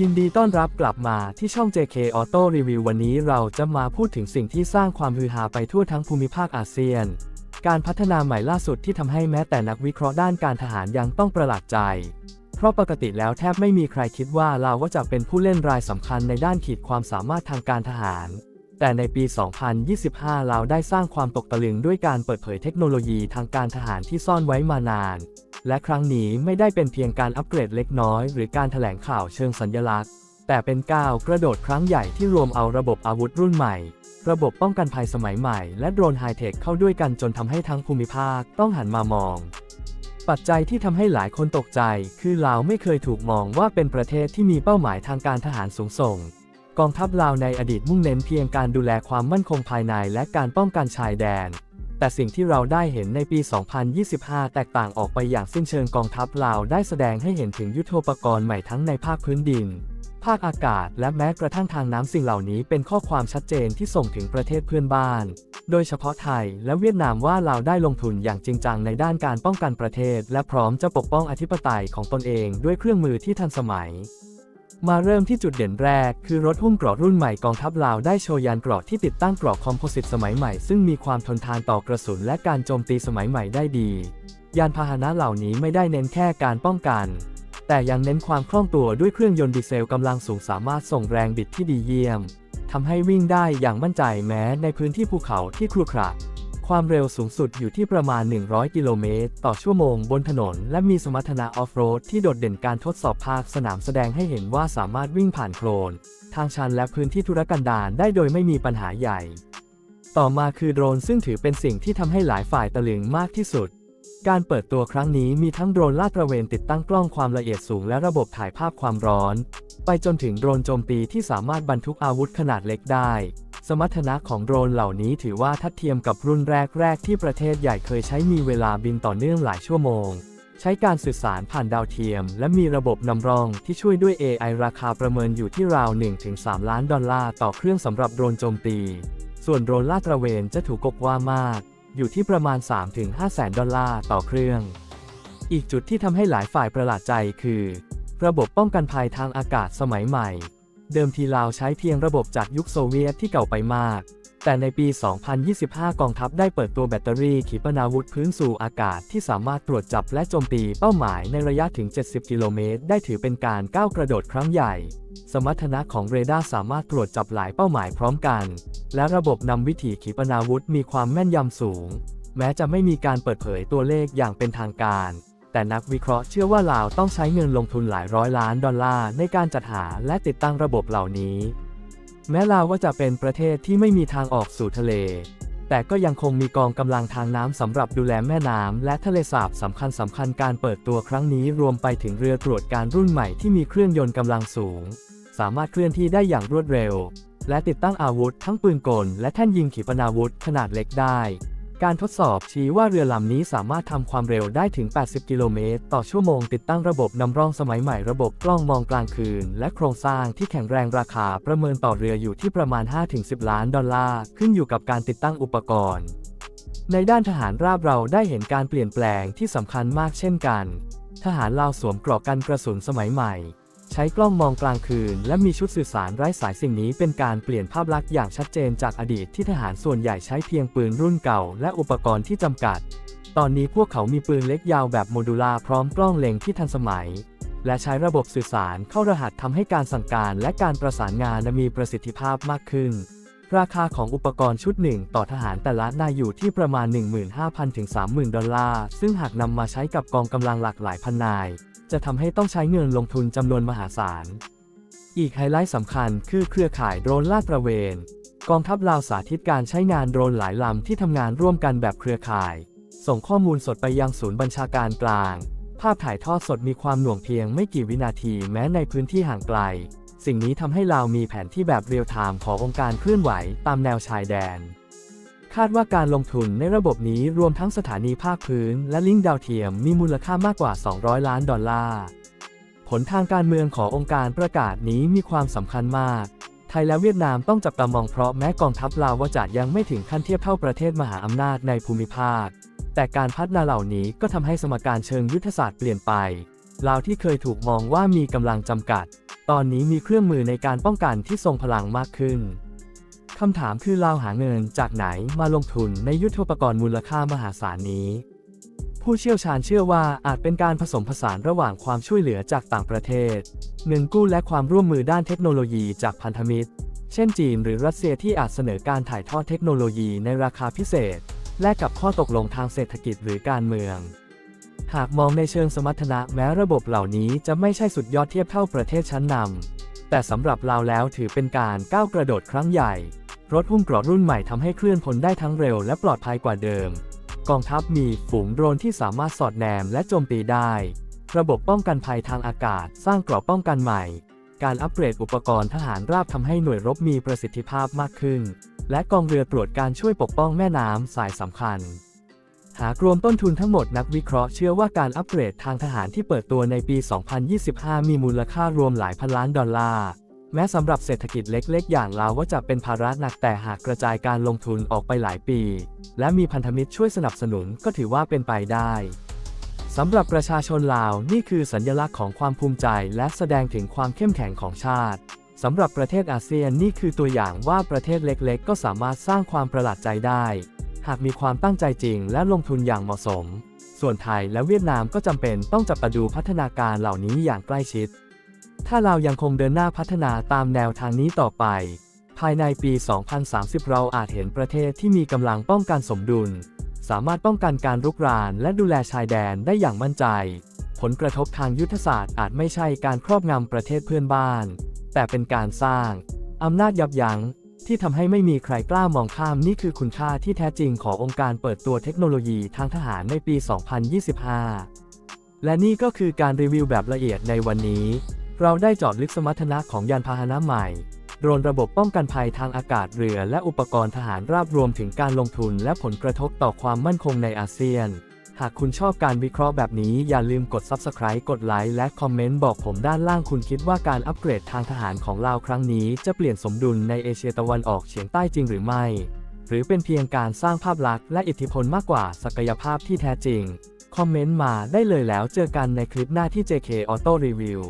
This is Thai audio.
ยินดีต้อนรับกลับมาที่ช่อง JK Auto Review วันนี้เราจะมาพูดถึงสิ่งที่สร้างความฮือฮาไปทั่วทั้งภูมิภาคอาเซียน การพัฒนาใหม่ล่าสุดที่ทำให้แม้แต่นักวิเคราะห์ด้านการทหารยังต้องประหลาดใจ เพราะปกติแล้วแทบไม่มีใครคิดว่าเราว่าจะเป็นผู้เล่นรายสำคัญในด้านขีดความสามารถทางการทหาร แต่ในปี 2025เราได้สร้างความตกตะลึงด้วยการเปิดเผยเทคโนโลยีทางการทหารที่ซ่อนไว้มานาน และครั้งนี้ไม่ได้เป็นเพียงการอัปเกรดเล็กน้อย หรือการถแถลงข่าวเชิงสัญลักษณ์ แต่เป็นก้าวกระโดดครั้งใหญ่ที่รวมเอาระบบอาวุธรุ่นใหม่ ระบบป้องกันภัยสมัยใหม่ และโดรนไฮเทคเข้าด้วยกันจนทำให้ทั้งภูมิภาคต้องหันมามองปัจจัยที่ทำให้หลายคนตกใจ คือลาวไม่เคยถูกมองว่าเป็นประเทศที่มีเป้าหมายทางการทหารสูงส่ง กองทัพลาวในอดีตมุ่งเน้นเพียงการดูแลความมั่นคงภายในและการป้องกันชายแดน แต่สิ่งที่เราได้เห็นในปี 2025 แตกต่างออกไปอย่างสิ้นเชิงกองทัพลาวได้แสดงให้เห็นถึงยุทธปกรณ์ใหม่ทั้งในภาคพื้นดิน ภาคอากาศ และแม้กระทั่งทางน้ำสิ่งเหล่านี้เป็นข้อความชัดเจนที่ส่งถึงประเทศเพื่อนบ้าน โดยเฉพาะไทยและเวียดนามว่าเราได้ลงทุนอย่างจริงจังในด้านการป้องกันประเทศ และพร้อมจะปกป้องอธิปไตยของตนเองด้วยเครื่องมือที่ทันสมัย มาเริ่มที่จุดเด่นแรก คือรถหุ้มเกราะรุ่นใหม่กองทัพลาวได้โชว์ยานเกราะที่ติดตั้งเกราะคอมโพสิตสมัยใหม่ ซึ่งมีความทนทานต่อกระสุนและการโจมตีสมัยใหม่ได้ดี ยานพาหนะเหล่านี้ไม่ได้เน้นแค่การป้องกัน แต่ยังเน้นความคล่องตัวด้วยเครื่องยนต์ดีเซลกำลังสูงสามารถส่งแรงบิดที่ดีเยี่ยมทำให้วิ่งได้อย่างมั่นใจแม้ในพื้นที่ภูเขาที่ครุขระ ความเร็วสูงสุดอยู่ที่ประมาณ 100 กิโลเมตรต่อชั่วโมงบนถนน และมีสมรรถนะออฟโรดที่โดดเด่นการทดสอบภาคสนามแสดงให้เห็นว่าสามารถวิ่งผ่านโคลน ทางชันและพื้นที่ธุรกันดารได้โดยไม่มีปัญหาใหญ่ ต่อมาคือโดรนซึ่งถือเป็นสิ่งที่ทำให้หลายฝ่ายตะลึงมากที่สุด การเปิดตัวครั้งนี้มีทั้งโดรนลาดตระเวนติดตั้งกล้องความละเอียดสูงและระบบถ่ายภาพความร้อน ไปจนถึงโดรนโจมตีที่สามารถบรรทุกอาวุธขนาดเล็กได้ สมรรถนะของโดรนเหล่านี้ถือว่าทัดเทียมกับรุ่นแรก ๆ ที่ประเทศใหญ่เคยใช้มีเวลาบินต่อเนื่องหลายชั่วโมง ใช้การสื่อสารผ่านดาวเทียม และมีระบบนำร่องที่ช่วยด้วย AI ราคาประเมินอยู่ที่ราว 1-3 ล้านดอลลาร์ต่อเครื่องสำหรับโดรนโจมตี ส่วนโดรนลาดตระเวนจะถูกกบว่ามาก อยู่ที่ประมาณ 3-5แสนดอลลาร์ต่อเครื่อง อีกจุดที่ทำให้หลายฝ่ายประหลาดใจคือ ระบบป้องกันภัยทางอากาศสมัยใหม่ เดิมทีลาวใช้เพียงระบบจากยุคโซเวียตที่เก่าไปมาก แต่ในปี 2025 กองทัพได้เปิดตัวแบตเตอรี่ขีปนาวุธพื้นสู่อากาศที่สามารถตรวจจับและโจมตีเป้าหมายในระยะถึง 70 กิโลเมตร ได้ถือเป็นการก้าวกระโดดครั้งใหญ่ สมรรถนะของเรดาร์สามารถตรวจจับหลายเป้าหมายพร้อมกัน และระบบนำวิถีขีปนาวุธมีความแม่นยำสูง แม้จะไม่มีการเปิดเผยตัวเลขอย่างเป็นทางการ แต่นักวิเคราะห์เชื่อว่าลาวต้องใช้เงินลงทุนหลายร้อยล้านดอลลาร์ในการจัดหาและติดตั้งระบบเหล่านี้ แม้ลาวว่าจะเป็นประเทศที่ไม่มีทางออกสู่ทะเล แต่ก็ยังคงมีกองกำลังทางน้ำสำหรับดูแลแม่น้ำและทะเลสาบสำคัญสำคัญการเปิดตัวครั้งนี้รวมไปถึงเรือตรวจการรุ่นใหม่ที่มีเครื่องยนต์กำลังสูง สามารถเคลื่อนที่ได้อย่างรวดเร็ว และติดตั้งอาวุธทั้งปืนกลและแท่นยิงขีปนาวุธขนาดเล็กได้ การทดสอบชี้ว่าเรือลำนี้สามารถทำความเร็วได้ถึง 80 กิโลเมตร ต่อชั่วโมง ติดตั้งระบบนำร่องสมัยใหม่ระบบกล้องมองกลางคืน และโครงสร้างที่แข็งแรงราคาประเมินต่อเรืออยู่ที่ประมาณ 5-10 ล้านดอลลาร์ ขึ้นอยู่กับการติดตั้งอุปกรณ์ ในด้านทหารราบเราได้เห็นการเปลี่ยนแปลงที่สำคัญมากเช่นกัน ทหารลาวสวมเกราะกันกระสุนสมัยใหม่ ใช้กล้องมองกลางคืน และมีชุดสื่อสารไร้สายสิ่งนี้เป็นการเปลี่ยนภาพลักษณ์อย่างชัดเจนจากอดีตที่ทหารส่วนใหญ่ใช้เพียงปืนรุ่นเก่า และอุปกรณ์ที่จำกัด ตอนนี้พวกเขามีปืนเล็กยาวแบบโมดูลาพร้อมกล้องเล็งที่ทันสมัย และใช้ระบบสื่อสารเข้ารหัสทำให้การสั่งการและการประสานงานมีประสิทธิภาพมากขึ้น ราคาของอุปกรณ์ชุดหนึ่งต่อทหารแต่ละนายอยู่ที่ประมาณ 15,000 ถึง 30,000 ดอลลาร์ ซึ่งหากนำมาใช้กับกองกำลังหลากหลายพันนาย จะทำให้ต้องใช้เงินลงทุนจำนวนมหาศาล อีกไฮไลท์สำคัญคือเครือข่ายโดรนลาดตระเวน กองทัพลาวสาธิตการใช้งานโดรนหลายลำที่ทำงานร่วมกันแบบเครือข่าย ส่งข้อมูลสดไปยังศูนย์บัญชาการกลาง ภาพถ่ายทอดสดมีความหน่วงเพียงไม่กี่วินาทีแม้ในพื้นที่ห่างไกล สิ่งนี้ทำให้ลาวมีแผนที่แบบเรียลไทม์ขององค์การเคลื่อนไหวตามแนวชายแดน คาดว่าการลงทุนในระบบนี้รวมทั้งสถานีภาคพื้น และลิงก์ดาวเทียมมีมูลค่ามากกว่า 200 ล้านดอลลาร์ ผลทางการเมืองขององค์การประกาศนี้มีความสำคัญมาก ไทยและเวียดนามต้องจับตามองเพราะแม้กองทัพลาวว่าจะยังไม่ถึงขั้นเทียบเท่าประเทศมหาอำนาจในภูมิภาค แต่การพัฒนาเหล่านี้ก็ทำให้สมการเชิงยุทธศาสตร์เปลี่ยนไปลาวที่เคยถูกมองว่ามีกำลังจำกัด ตอนนี้มีเครื่องมือในการป้องกันที่ทรงพลังมากขึ้น คำถามคือเราหาเงินจากไหนมาลงทุนในยุทธปกรณ์มูลค่ามหาศาลนี้ ผู้เชี่ยวชาญเชื่อว่าอาจเป็นการผสมผสานระหว่างความช่วยเหลือจากต่างประเทศ เงินกู้และความร่วมมือด้านเทคโนโลยีจากพันธมิตร เช่นจีนหรือรัสเซียที่อาจเสนอการถ่ายทอดเทคโนโลยีในราคาพิเศษ และกับข้อตกลงทางเศรษฐกิจหรือการเมือง หากมองในเชิงสมรรถนะแม้ระบบเหล่านี้จะไม่ใช่สุดยอดเทียบเท่าประเทศชั้นนำแต่สำหรับเราแล้วถือเป็นการก้าวกระโดดครั้งใหญ่ รถหุ้มเกราะรุ่นใหม่ทำให้เคลื่อนพลได้ทั้งเร็วและปลอดภัยกว่าเดิม กองทัพมีฝูงโดรนที่สามารถสอดแนมและโจมตีได้ ระบบป้องกันภัยทางอากาศ สร้างเกราะป้องกันใหม่ การอัปเกรดอุปกรณ์ทหารราบทำให้หน่วยรบมีประสิทธิภาพมากขึ้น และกองเรือตรวจการช่วยปกป้องแม่น้ำสายสำคัญ หากรวมต้นทุนทั้งหมดนักวิเคราะห์เชื่อว่าการอัปเกรดทางทหารที่เปิดตัวในปี 2025 มีมูลค่ารวมหลายพันล้านดอลลาร์ แม้สำหรับเศรษฐกิจเล็ก ๆ อย่างลาวว่าจะเป็นภาระหนักแต่หากกระจายการลงทุนออกไปหลายปี และมีพันธมิตรช่วยสนับสนุนก็ถือว่าเป็นไปได้สำหรับประชาชนลาวนี่คือสัญลักษณ์ของความภูมิใจ และแสดงถึงความเข้มแข็งของชาติสำหรับประเทศอาเซียนนี่คือตัวอย่างว่าประเทศเล็กๆ ก็สามารถสร้างความประหลาดใจได้ หากมีความตั้งใจจริงและลงทุนอย่างเหมาะสม ส่วนไทยและเวียดนามก็จำเป็นต้องจับตาดูพัฒนาการเหล่านี้อย่างใกล้ชิด ถ้าเรายังคงเดินหน้าพัฒนาตามแนวทางนี้ต่อไป ภายในปี 2030 เราอาจเห็นประเทศที่มีกำลังป้องกันสมดุล สามารถป้องกันการรุกรานและดูแลชายแดนได้อย่างมั่นใจ ผลกระทบทางยุทธศาสตร์อาจไม่ใช่การครอบงำประเทศเพื่อนบ้าน แต่เป็นการสร้างอำนาจยับยั้ง ที่ทำให้ไม่มีใครกล้ามองข้ามนี่คือคุณค่าที่แท้จริงขององค์การเปิดตัวเทคโนโลยีทางทหารในปี 2025 และนี่ก็คือการรีวิวแบบละเอียดในวันนี้ เราได้เจาะลึกสมรรถนะของยานพาหนะใหม่ โดรนระบบป้องกันภัยทางอากาศเรือ และอุปกรณ์ทหารราบรวมถึงการลงทุนและผลกระทบต่อความมั่นคงในอาเซียน หากคุณชอบการวิเคราะห์แบบนี้อย่าลืมกด Subscribe กดไลค์และคอมเมนต์บอกผมด้านล่างคุณคิดว่าการอัปเกรดทางทหารของลาวครั้งนี้จะเปลี่ยนสมดุลในเอเชียตะวันออกเฉียงใต้จริงหรือไม่ หรือเป็นเพียงการสร้างภาพลักษณ์และอิทธิพลมากกว่าศักยภาพที่แท้จริง คอมเมนต์มาได้เลยแล้วเจอกันในคลิปหน้าที่ JK Auto Review